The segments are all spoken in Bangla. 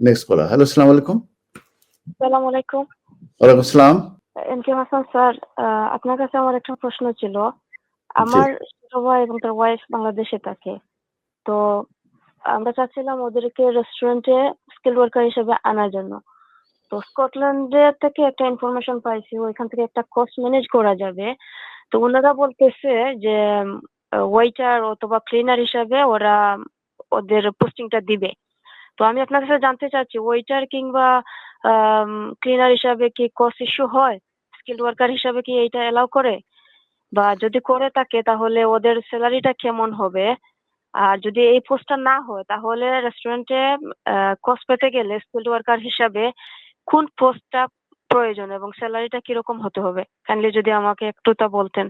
নেক্সট কলার হ্যালো আসসালামু আলাইকুম সালাম আলাইকুম ওয়ালাইকুম আসসালাম এম কে হাসান স্যার আপনার কাছে আমার একটা প্রশ্ন ছিল। আমার ভাই এবং তার ওয়াইফ বাংলাদেশে থাকে। তো আমরা চাচ্ছিলাম ওদেরকে রেস্টুরেন্টে স্কিল ওয়ার্কার হিসেবে আনার জন্য। তো স্কটল্যান্ডে থেকে একটা ইনফরমেশন পাইছি ওইখান থেকে একটা কস্ট ম্যানেজ করা যাবে। তো ওনারা বলতেছে যে ওয়েটার অথবা ক্লিনার হিসাবে ওরা ওদের পোস্টিংটা দিবে। তো আমি আপনার কাছে জানতে চাচ্ছি ওয়েটার কিংবা ক্লিনার হিসাবে কি কস্ট ইস্যু হয়? স্কিল ওয়ার্কার হিসাবে কি এইটা এলাও করে? বা যদি করে থাকে, তাহলে ওদের স্যালারিটা কেমন হবে? আর যদি এই পোস্টটা না হয়, তাহলে রেস্টুরেন্টে কস্ট পেতে গেলে স্কিল ওয়ার্কার হিসাবে কোন পোস্টটা প্রয়োজন এবং স্যালারিটা কীরকম হতে হবে? কাইন্ডলি যদি আমাকে একটু তা বলতেন।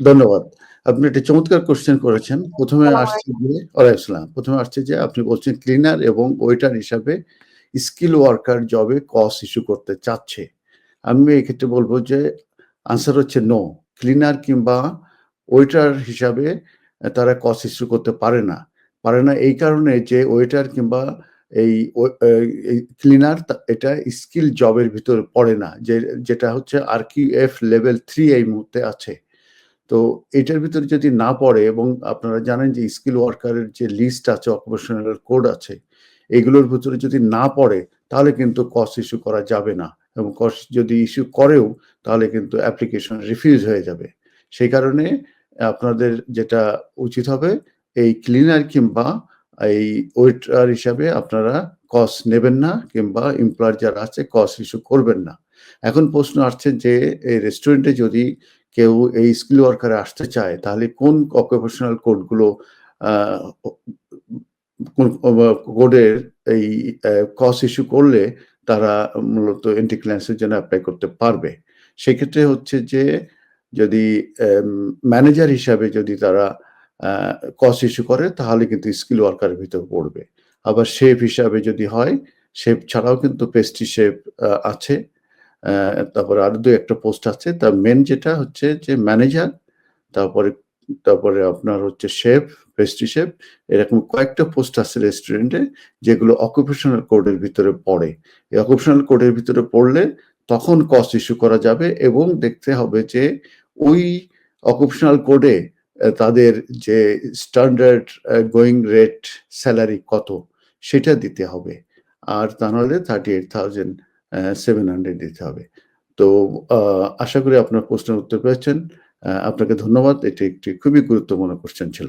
ধন্যবাদ। আপনি একটা চমৎকার কোশ্চেন করেছেন। প্রথমে আসছে যে ওয়ালাইকুম প্রথমে আসছে যে আপনি বলছেন ক্লিনার এবং ওয়েটার হিসাবে স্কিল ওয়ার্কার জবে কস ইস্যু করতে চাচ্ছে। আমি এক্ষেত্রে বলব যে আনসার হচ্ছে নো ক্লিনার কিংবা ওয়েটার হিসাবে তারা কস ইস্যু করতে পারে না। পারে না এই কারণে যে ওয়েটার কিংবা এই ক্লিনার এটা স্কিল জবের ভিতরে পড়ে না। যে যেটা হচ্ছে আর কি এফ লেভেল থ্রি এই মুহূর্তে আছে। তো এটার ভিতরে যদি না পড়ে এবং আপনারা জানেন যে স্কিল ওয়ার্কারের যে লিস্ট আছে অকুপেশনাল কোড আছে, এগুলোর ভিতরে যদি না পড়ে, তাহলে কিন্তু কস্ট ইস্যু করা যাবে না এবং কস্ট যদি ইস্যু করেও, তাহলে কিন্তু অ্যাপ্লিকেশন রিফিউজ হয়ে যাবে। সেই কারণে আপনাদের যেটা উচিত হবে, এই ক্লিনার কিংবা এই ওয়েটার হিসাবে আপনারা কস্ট নেবেন না কিংবা এমপ্লয়ার যারা আছে কস ইস্যু করবেন না। এখন প্রশ্ন আসছে যে, এই রেস্টুরেন্টে যদি কেউ এই স্কিল ওয়ার্কারে আসতে চায়, তাহলে কোন অকুপেশনাল কোডগুলো কোডের এই কস ইস্যু করলে তারা মূলত এন্টি ক্লায়েন্সের জন্য অ্যাপ্লাই করতে পারবে। সেক্ষেত্রে হচ্ছে যে, যদি ম্যানেজার হিসাবে যদি তারা কস ইস্যু করে, তাহলে কিন্তু স্কিল ওয়ার্কারের ভিতর পড়বে। আবার শেফ হিসাবে যদি হয় শেফ ছাড়াও কিন্তু পেস্ট্রি শেপ আছে। তারপরে আরও দু একটা পোস্ট আছে। তার মেন যেটা হচ্ছে যে ম্যানেজার তারপরে তারপরে আপনার হচ্ছে শেফ পেস্ট্রি শেফ এরকম কয়েকটা পোস্ট আছে রেস্টুরেন্টে যেগুলো অকুপেশনাল কোডের ভিতরে পড়ে। এই অকুপেশনাল কোডের ভিতরে পড়লে তখন কস্ট ইস্যু করা যাবে এবং দেখতে হবে যে ওই অকুপেশনাল কোডে তাদের যে স্ট্যান্ডার্ড গোয়িং রেট স্যালারি কত। সেটা দিতে হবে। আর তা নাহলে thirty eight thousand seven hundred দিতে হবে। তো আশা করি আপনার প্রশ্নের উত্তর পেয়েছেন। আপনাকে ধন্যবাদ। এটি একটি খুবই গুরুত্বপূর্ণ কোশ্চেন ছিল।